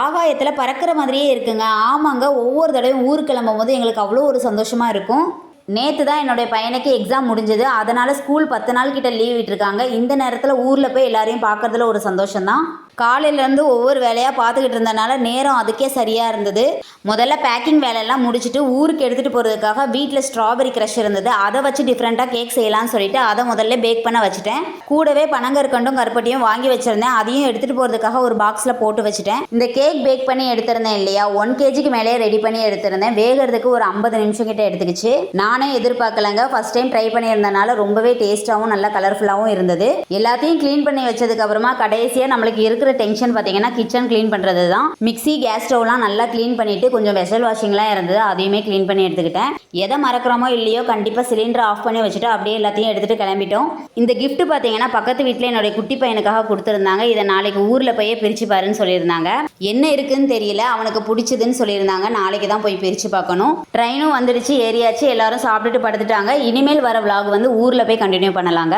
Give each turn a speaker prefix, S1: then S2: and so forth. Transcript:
S1: ஆகாயத்தில் பறக்கிற மாதிரியே இருக்குங்க. ஆமாங்க ஒவ்வொரு தடவையும் ஊர் கிளம்பும் போது எங்களுக்கு அவ்வளோ ஒரு சந்தோஷமாக இருக்கும். நேற்று தான் என்னுடைய பையனுக்கு எக்ஸாம் முடிஞ்சது. அதனால் ஸ்கூல் பத்து நாள் கிட்ட லீவ் விட்டுருக்காங்க. இந்த நேரத்தில் ஊரில் போய் எல்லாரையும் பார்க்கறதுல ஒரு சந்தோஷம்தான். காலையிலேருந்து ஒவ்வொரு வேலையாக பார்த்துக்கிட்டு இருந்தனால நேரம் அதுக்கே சரியாக இருந்தது. முதல்ல பேக்கிங் வேலையெல்லாம் முடிச்சுட்டு ஊருக்கு எடுத்துகிட்டு போகிறதுக்காக வீட்டில் ஸ்ட்ராபெரி க்ரஷ் இருந்தது. அதை வச்சு டிஃப்ரெண்ட்டாக கேக் செய்யலாம்னு சொல்லிட்டு அதை முதல்ல பேக் பண்ண வச்சுட்டேன். கூடவே பனங்கற்கண்டும் கருப்பட்டியும் வாங்கி வச்சுருந்தேன். அதையும் எடுத்துகிட்டு போகிறதுக்காக ஒரு பாக்ஸில் போட்டு வச்சுட்டேன். இந்த கேக் பேக் பண்ணி எடுத்திருந்தேன் இல்லையா? ஒன் கேஜிக்கு மேலே ரெடி பண்ணி எடுத்திருந்தேன். வேகிறதுக்கு ஒரு ஐம்பது நிமிஷம் கிட்ட எடுத்துக்கிச்சு. நானே எதிர்பார்க்கலங்க. ஃபஸ்ட் டைம் ட்ரை பண்ணியிருந்தனால ரொம்பவே டேஸ்ட்டாகவும் நல்லா கலர்ஃபுல்லாகவும் இருந்தது. எல்லாத்தையும் க்ளீன் பண்ணி வச்சதுக்கப்புறமா கடைசியாக நம்மளுக்கு இருக்கிற டென்ஷன் பார்த்தீங்கன்னா கிச்சன் க்ளீன் பண்ணுறது தான் மிக்ஸி கேஸ் ஸ்டவ்லாம் நல்லா க்ளீன் பண்ணிட்டு கொஞ்சம் வெசல் வாஷிங்லாம் இருந்தது அதையுமே க்ளீன் பண்ணி எடுத்துக்கிட்டேன். எதை மறக்கிறோமோ இல்லையோ கண்டிப்பாக சிலிண்டர் ஆஃப் பண்ணி வச்சுட்டு அப்படியே எல்லாத்தையும் எடுத்துகிட்டு கிளம்பிட்டோம். இந்த கிஃப்ட் பார்த்தீங்கன்னா பக்கத்து வீட்டில் என்னுடைய குட்டி பையனுக்காக கொடுத்துருந்தாங்க. இதை நாளைக்கு ஊரில் போய் பிரித்து பாருன்னு சொல்லியிருந்தாங்க. என்ன இருக்குன்னு தெரியல அவனுக்கு பிடிச்சதுன்னு சொல்லியிருந்தாங்க. நாளைக்கு தான் போய் பிரித்து பார்க்கணும். ட்ரெயினும் வந்துடுச்சு ஏறியாச்சு. எல்லாரும் சாப்பிட்டுட்டு படுத்துட்டாங்க. இனிமேல் வர விளாக் வந்து ஊரில் போய் கண்டினியூ பண்ணலாங்க.